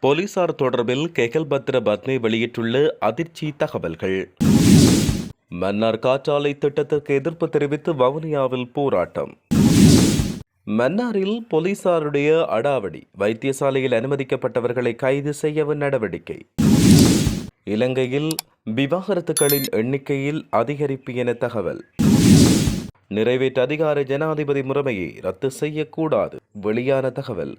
போலீசார் தொடர்பில் கெகல்பத்ர பத்மே வெளியிட்டுள்ள அதிர்ச்சி தகவல்கள். மன்னார் காற்றாலை திட்டத்திற்கு எதிர்ப்பு தெரிவித்து வவுனியாவில் போராட்டம். மன்னாரில் போலீசாருடைய அடாவடி வைத்தியசாலையில் அனுமதிக்கப்பட்டவர்களை கைது செய்யவும் நடவடிக்கை. இலங்கையில் விவாகரத்துகளின் எண்ணிக்கையில் அதிகரிப்பு என தகவல். நிறைவேற்று அதிகார ஜனாதிபதி முறைமையை ரத்து செய்யக்கூடாது வெளியான தகவல்.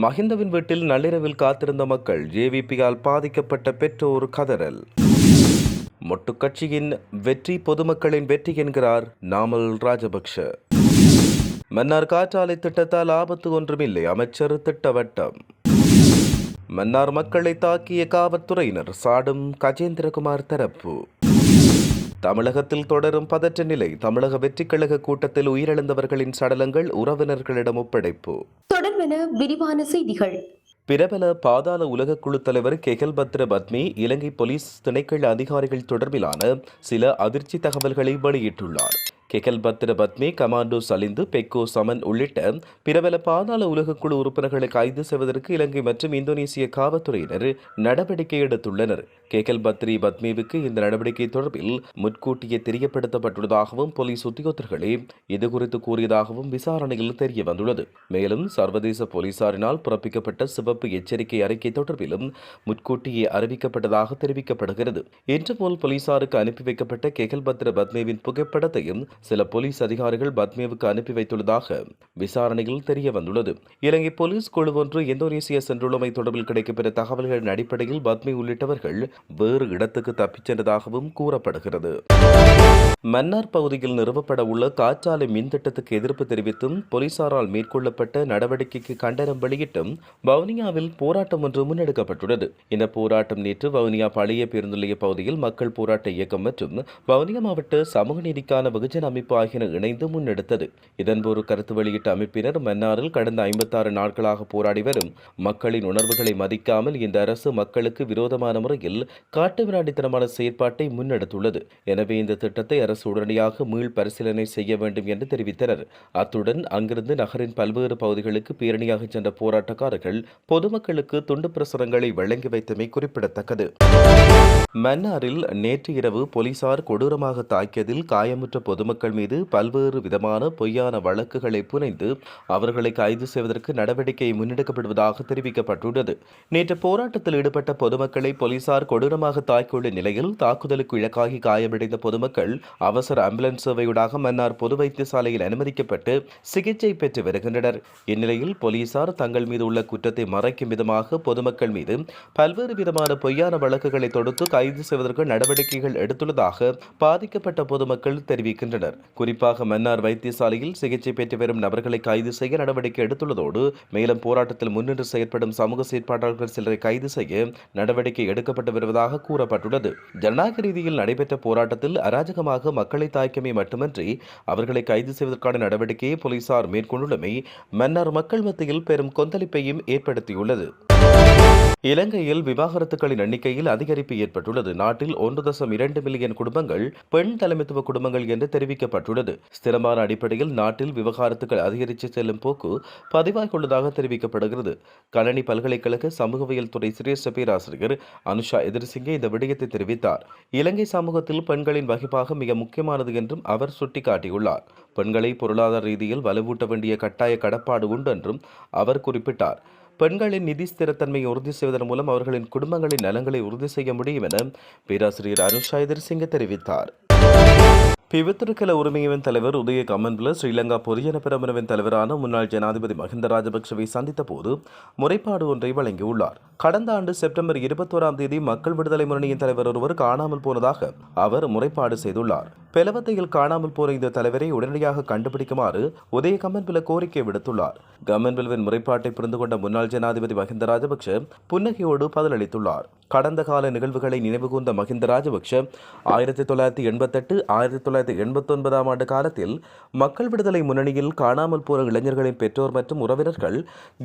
மஹிந்தவின் வீட்டில் நள்ளிரவில் காத்திருந்த மக்கள் ஜேவிபியால் பாதிக்கப்பட்ட பெற்றோர் கதறல். மொட்டு கட்சியின் வெற்றி பொதுமக்களின் வெற்றி என்கிறார் நாமல் ராஜபக்ஷ. மன்னார் காற்றாலை திட்டத்தால் ஆபத்து ஒன்றுமில்லை அமைச்சர் திட்டவட்டம் மன்னார் மக்களை தாக்கிய காவல்துறையினர் சாடும் கஜேந்திரகுமார் தரப்பு. தமிழகத்தில் தொடரும் பதற்ற நிலை தமிழக வெற்றிக் கழக கூட்டத்தில் உயிரிழந்தவர்களின் சடலங்கள் உறவினர்களிடம் ஒப்படைப்பு. தொடர்பென விரிவான செய்திகள். பிரபல பாதாள உலக குழு தலைவர் கெகல் பத்ர பத்மி இலங்கை போலீஸ் திணைக்கள அதிகாரிகள் தொடர்பிலான சில அதிர்ச்சி தகவல்களை வெளியிட்டுள்ளார். கெகல் பத்மி கமாண்டோ சலிந்து பெக்கோ சமன் உள்ளிட்ட பிரபல பாதாள உலக குழு உறுப்பினர்களை கைது செய்வதற்கு இலங்கை மற்றும் இந்தோனேசிய காவல்துறையினர் நடவடிக்கை எடுத்துள்ளனர். கேகல் பத்ரி பத்மேவுக்கு இந்த நடவடிக்கை தொடர்பில் முன்கூட்டியே தெரியப்படுத்தப்பட்டுள்ளதாகவும் போலீஸ் உத்தியோகத்தர்களே இதுகுறித்து கூறியதாகவும் விசாரணையில் தெரிய வந்துள்ளது மேலும் சர்வதேச போலீசாரினால் பிறப்பிக்கப்பட்ட சிவப்பு எச்சரிக்கை அறிக்கை தொடர்பிலும் முன்கூட்டியே அறிவிக்கப்பட்டதாக தெரிவிக்கப்படுகிறது. இன்று போல் போலீசாருக்கு அனுப்பி வைக்கப்பட்ட கேகல் பத்ர பத்மேவின் புகைப்படத்தையும் சில போலீஸ் அதிகாரிகள் பத்மேவுக்கு அனுப்பி வைத்துள்ளதாக விசாரணையில் தெரிய வந்துள்ளது. இலங்கை போலீஸ் குழு ஒன்று இந்தோனேசியா சென்றுள்ளமை தொடர்பில் கிடைக்கப்பெற்ற தகவல்களின் அடிப்படையில் பத்மி உள்ளிட்டவர்கள் வேறு இடத்துக்கு தப்பிச் சென்றதாகவும் கூறப்படுகிறது. மன்னார் பகுதியில் நிறுவப்பட உள்ள காற்றாலை மின் திட்டத்துக்கு எதிர்ப்பு தெரிவித்தும் போலீசாரால் மேற்கொள்ளப்பட்ட நடவடிக்கைக்கு கண்டனம் வெளியிட்டும் வவுனியாவில் போராட்டம் ஒன்று முன்னெடுக்கப்பட்டுள்ளது. இந்த போராட்டம் நேற்று வவுனியா பழைய பேருந்து நிலைய பகுதியில் மக்கள் போராட்ட இயக்கம் மற்றும் வவுனியா மாவட்ட சமூக நீதிக்கான வெகுஜன அமைப்பு ஆகியன இணைந்து முன்னெடுத்தது. இதன்போது கருத்து வெளியிட்ட அமைப்பினர் மன்னாரில் கடந்த ஐம்பத்தாறு நாட்களாக போராடி வரும் மக்களின் உணர்வுகளை மதிக்காமல் இந்த அரசு மக்களுக்கு விரோதமான முறையில் காட்டு வினாடித்தனமான செயற்பாட்டை முன்னெடுத்துள்ளது. எனவே இந்த திட்டத்தை அரசு உடனடியாக மீள் பரிசீலனை செய்ய வேண்டும் என்று தெரிவித்தனர். அத்துடன் அங்கிருந்து நகரின் பல்வேறு பகுதிகளுக்கு பேரணியாக சென்ற போராட்டக்காரர்கள் பொதுமக்களுக்கு துண்டு பிரசுரங்களை வழங்கி வைத்தமை குறிப்பிடத்தக்கது. மன்னாரில் நேற்று இரவு போலீசார் கொடூரமாக தாக்கியதில் காயமுற்ற பொதுமக்கள் மீது பல்வேறு விதமான பொய்யான வழக்குகளை புனைந்து அவர்களை கைது செய்வதற்கு நடவடிக்கை முன்னெடுக்கப்படுவதாக தெரிவிக்கப்பட்டுள்ளது. நேற்று போராட்டத்தில் ஈடுபட்ட பொதுமக்களை போலீசார் கொடூரமாக தாக்கியுள்ள நிலையில் தாக்குதலுக்கு இலக்காகி காயமடைந்த பொதுமக்கள் அவசர ஆம்புலன்ஸ் சேவையூடாக மன்னார் பொது வைத்தியசாலையில் அனுமதிக்கப்பட்டு சிகிச்சை பெற்று வருகின்றனர். இந்நிலையில் போலீசார் தங்கள் மீது உள்ள குற்றத்தை மறைக்கும் விதமாக பொதுமக்கள் மீது பல்வேறு விதமான பொய்யான வழக்குகளை தொடுத்து கைது செய்வதற்கு நடவடிக்கைகள் எடுத்துள்ளதாக பாதிக்கப்பட்ட பொதுமக்கள் தெரிவிக்கின்றனர். குறிப்பாக மன்னார் வைத்தியசாலையில் சிகிச்சை பெற்று வரும் நபர்களை கைது செய்ய நடவடிக்கை எடுத்துள்ளதோடு மேலும் போராட்டத்தில் முன்னின்று செயற்படும் சமூக செயற்பாட்டாளர்கள் சிலரை கைது செய்ய நடவடிக்கை எடுக்கப்பட்டு வருவதாக கூறப்பட்டுள்ளது. ஜனநாயக ரீதியில் நடைபெற்ற போராட்டத்தில் அராஜக அராஜகமாக மக்களை தாய்க்கமே மட்டுமன்றி அவர்களை கைது செய்வதற்கான நடவடிக்கையை போலீசார் மேற்கொண்டுள்ளமை மன்னார் மக்கள் மத்தியில் பெரும் கொந்தளிப்பையும் ஏற்படுத்தியுள்ளது. இலங்கையில் விவாகரத்துகளின் எண்ணிக்கையில் அதிகரிப்பு ஏற்பட்டுள்ளது. நாட்டில் ஒன்று தசம் இரண்டு மில்லியன் குடும்பங்கள் பெண் தலைமைத்துவ குடும்பங்கள் என்று தெரிவிக்கப்பட்டுள்ளது. ஸ்திரமான அடிப்படையில் நாட்டில் விவகாரத்துகள் அதிகரித்து செல்லும் போக்கு பதிவாகியுள்ளதாக தெரிவிக்கப்படுகிறது. கணனி பல்கலைக்கழக சமூகவியல் துறை சிரேஷ்ட பேராசிரியர் அனுஷா எதிர்சிங்கே இந்த விடயத்தை தெரிவித்தார். இலங்கை சமூகத்தில் பெண்களின் வகிப்பாக மிக முக்கியமானது என்றும் அவர் சுட்டிக்காட்டியுள்ளார். பெண்களை பொருளாதார ரீதியில் வலுவூட்ட வேண்டிய கட்டாய கடப்பாடு உண்டு என்றும் அவர் குறிப்பிட்டார். பெண்களின் நிதி ஸ்திரத்தன்மையை உறுதி செய்வதன் மூலம் அவர்களின் குடும்பங்களின் நலங்களை உறுதி செய்ய முடியும் என பேராசிரியர் அருண் சாயதர் எதிர்சிங்க தெரிவித்தார். பிவித்திருக்கல உரிமையவின் தலைவர் உதய கமன்பில ஸ்ரீலங்கா பொதுஜன பிரமுனவின் தலைவரான முன்னாள் ஜனாதிபதி மஹிந்த ராஜபக்சவை சந்தித்த போது முறைப்பாடு ஒன்றை வழங்கியுள்ளார். கடந்த ஆண்டு செப்டம்பர் இருபத்தோராம் தேதி மக்கள் விடுதலை முன்னணியின் தலைவர் ஒருவர் காணாமல் போனதாக அவர் முறைப்பாடு செய்துள்ளார். பெலவத்தையில் காணாமல் போன இந்த தலைவரை உடனடியாக கண்டுபிடிக்குமாறு உதய கமன்பில கோரிக்கை விடுத்துள்ளார். கமன்பில்வின் முறைப்பாட்டை புரிந்து கொண்ட முன்னாள் ஜனாதிபதி மஹிந்த ராஜபக்ஷ புன்னகையோடு பதிலளித்துள்ளார். கடந்த கால நிகழ்வுகளை நினைவுகூர்ந்த மஹிந்த ராஜபக்ஷ ஆயிரத்தி தொள்ளாயிரத்தி எண்பத்தெட்டு ஆயிரத்தி தொள்ளாயிரத்தி எண்பத்தொன்பதாம் ஆண்டு காலத்தில் மக்கள் விடுதலை முன்னணியில் காணாமல் போன இளைஞர்களின் பெற்றோர் மற்றும் உறவினர்கள்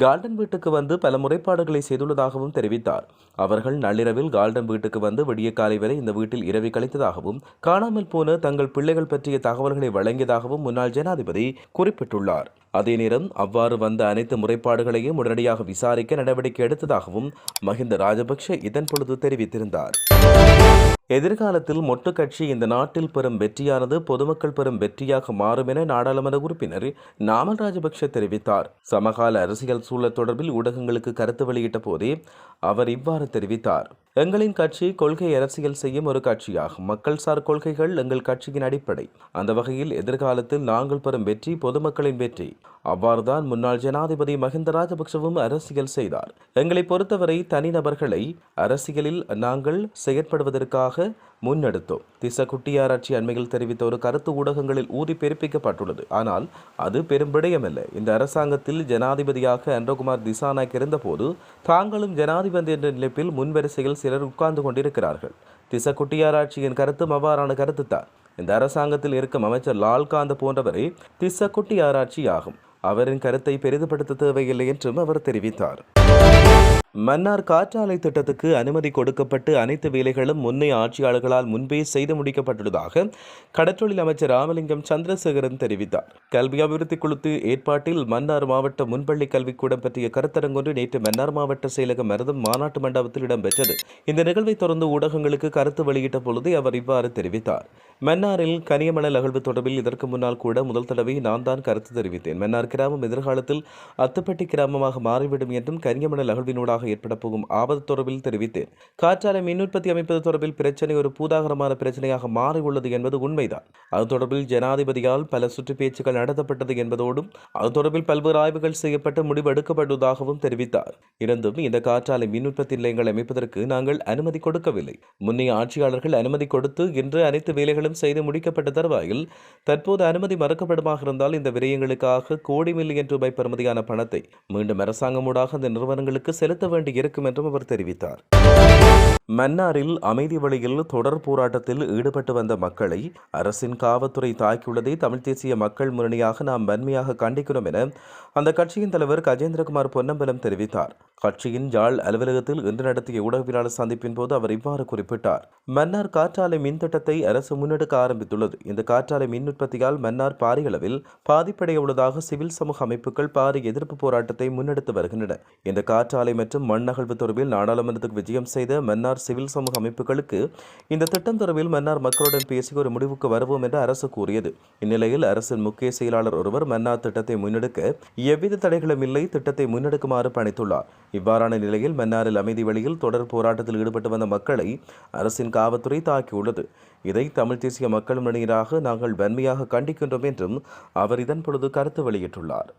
கார்டன் வீட்டுக்கு வந்து பல முறைப்பாடுகளை செய்துள்ளதாகவும் தெரிவித்தார். அவர்கள் நள்ளிரவில் கால்டன் வீட்டுக்கு வந்து விடிய காலை வரை இந்த வீட்டில் இரவை கழித்ததாகவும் காணாமல் போன தங்கள் பிள்ளைகள் பற்றிய தகவல்களை வழங்கியதாகவும் முன்னாள் ஜனாதிபதி குறிப்பிட்டுள்ளார். அதே நேரம் அவ்வாறு வந்த அனைத்து முறைப்பாடுகளையும் உடனடியாக விசாரிக்க நடவடிக்கை எடுத்ததாகவும் மஹிந்த ராஜபக்ஷ இதன் பொழுது தெரிவித்திருந்தார். எதிர்காலத்தில் மொட்டு கட்சி இந்த நாட்டில் பெறும் வெற்றியானது பொதுமக்கள் பெறும் வெற்றியாக மாறும் என நாடாளுமன்ற உறுப்பினர் நாமல் ராஜபக்ஷ தெரிவித்தார். சமகால அரசியல் சூழல் தொடர்பில் ஊடகங்களுக்கு கருத்து வெளியிட்ட போதே அவர் இவ்வாறு தெரிவித்தார். எங்களின் கட்சி கொள்கை அரசியல் செய்யும் ஒரு கட்சியாகும். மக்கள் சார் கொள்கைகள் எங்கள் கட்சியின் அடிப்படை. அந்த வகையில் எதிர்காலத்தில் நாங்கள் பெறும் வெற்றி பொதுமக்களின் வெற்றி. அவ்வாறுதான் முன்னாள் ஜனாதிபதி மஹிந்த ராஜபக்சவும் அரசியல் செய்தார். எங்களை பொறுத்தவரை தனிநபர்களை அரசியலில் நாங்கள் செயற்படுவதற்காக முன்னெடுத்தோம். திச குட்டியாராட்சி அண்மையில் தெரிவித்த ஒரு கருத்து ஊடகங்களில் ஊதி பெருப்பிக்கப்பட்டுள்ளது. ஆனால் அது பெரும் விடயமல்ல. இந்த அரசாங்கத்தில் ஜனாதிபதியாக அன்றகுமார் திசாநாயக் இருந்தபோது தாங்களும் ஜனாதிபதி என்ற நிலைப்பில் முன்வரிசையில் சிலர் உட்கார்ந்து கொண்டிருக்கிறார்கள். திச குட்டியாராட்சியின் கருத்தும் அவ்வாறான கருத்துத்தான். இந்த அரசாங்கத்தில் இருக்கும் அமைச்சர் லால்காந்த் போன்றவரே திச குட்டியாராட்சி ஆகும் அவரின் கருத்தை பெரிதுபடுத்த தேவையில்லை என்றும் அவர் தெரிவித்தார். மன்னார் காற்றாலை திட்டத்துக்கு அனுமதி கொடுக்கப்பட்டு அனைத்து வேலைகளும் முன்னைய ஆட்சியாளர்களால் முன்பே செய்து முடிக்கப்பட்டுள்ளதாக கடற்றொழில் அமைச்சர் ராமலிங்கம் சந்திரசேகரன் தெரிவித்தார். கல்வி அபிவிருத்தி குழுத்து ஏற்பாட்டில் மன்னார் மாவட்ட முன்பள்ளி கல்விக்கூடம் பற்றிய கருத்தரங்கொன்று நேற்று மன்னார் மாவட்ட செயலகம் மருதம் மாநாட்டு மண்டபத்தில் இடம்பெற்றது. இந்த நிகழ்வை தொடர்ந்து ஊடகங்களுக்கு கருத்து வெளியிட்ட பொழுது அவர் இவ்வாறு தெரிவித்தார். மன்னாரில் கனியமணல் அகழ்வு தொடர்பில் இதற்கு முன்னால் கூட முதல் தடவை நான் தான் கருத்து தெரிவித்தேன். மன்னார் கிராமம் எதிர்காலத்தில் அத்துப்பட்டி கிராமமாக மாறிவிடும் என்றும் கனியமணல் அகழ்வினூடாக ஏற்பட போகும் ஆபத்து தொடர்பில் தெரிவித்தேன். காற்றாலை மின் உற்பத்தி அமைப்பது தொடர்பில் பிரச்சனை ஒரு பூதாகரமான பிரச்சனையாக மாறியுள்ளது என்பது உண்மைதான். அது தொடர்பில் ஜனாதிபதியால் பல சுற்று பேச்சுக்கள் நடத்தப்பட்டது என்பதோடும் அது தொடர்பில் பல்வேறு ஆய்வுகள் செய்யப்பட்டு முடிவெடுக்கப்படுவதாகவும் தெரிவித்தார். இருந்தும் இந்த காற்றாலை மின் உற்பத்தி நிலையங்கள் அமைப்பதற்கு நாங்கள் அனுமதி கொடுக்கவில்லை. முன்னைய ஆட்சியாளர்கள் அனுமதி கொடுத்து இன்று அனைத்து வேலைகளும் செய்து முடிக்கப்பட்ட தருவாயில் தற்போது அனுமதி மறுக்கப்படுமாக இருந்தால் இந்த விரயங்களுக்காக கோடி மில்லியன் ரூபாய் பெறுமதியான பணத்தை மீண்டும் அரசாங்கமூடாக அந்த நிறுவனங்களுக்கு செலுத்த வேண்டி இருக்கும் என்றும் அவர் தெரிவித்தார். மன்னாரில் அமைதி வழியில் தொடர் போராட்டத்தில் ஈடுபட்டு வந்த மக்களை அரசின் காவல்துறை தாக்கியுள்ளதை தமிழ் தேசிய மக்கள் முன்னணியாக நாம் வன்மையாக கண்டிக்கிறோம் என அந்த கட்சியின் தலைவர் கஜேந்திரகுமார் பொன்னம்பலம் தெரிவித்தார். கட்சியின் யாழ் அலுவலகத்தில் இன்று நடத்திய ஊடகவியலாளர் சந்திப்பின் போது அவர் இவ்வாறு குறிப்பிட்டார். மன்னார் காற்றாலை மின் திட்டத்தை அரசு முன்னெடுக்க ஆரம்பித்துள்ளது. இந்த காற்றாலை மின் உற்பத்தியால் மன்னார் பாரிய அளவில் பாதிப்படைய உள்ளதாக சிவில் சமூக அமைப்புகள் பாரிய எதிர்ப்பு போராட்டத்தை முன்னெடுத்து வருகின்றன. இந்த காற்றாலை மற்றும் மண் அகழ்வு தொடர்பில் நாடாளுமன்றத்துக்கு விஜயம் செய்த மன்னார் மன்னார் சிவில் சமூக அமைப்புகளுக்கு இந்த திட்டம் தொடர்பில் மன்னார் மக்களுடன் பேசி ஒரு முடிவுக்கு வருவோம் என்று அரசு கூறியது. இந்நிலையில் அரசின் முக்கிய செயலாளர் ஒருவர் மன்னார் திட்டத்தை முன்னெடுக்க எவ்வித தடைகளும் இல்லை திட்டத்தை முன்னெடுக்குமாறு பணித்துள்ளார். இவ்வாறான நிலையில் மன்னாரில் அமைதி வழியில் தொடர் போராட்டத்தில் ஈடுபட்டு வந்த மக்களை அரசின் காவல்துறை தாக்கியுள்ளது. இதை தமிழ் தேசிய மக்கள் முன்னணியராக நாங்கள் வன்மையாக கண்டிக்கின்றோம் என்றும் அவர் இதன் பொழுது கருத்து வெளியிட்டுள்ளார்.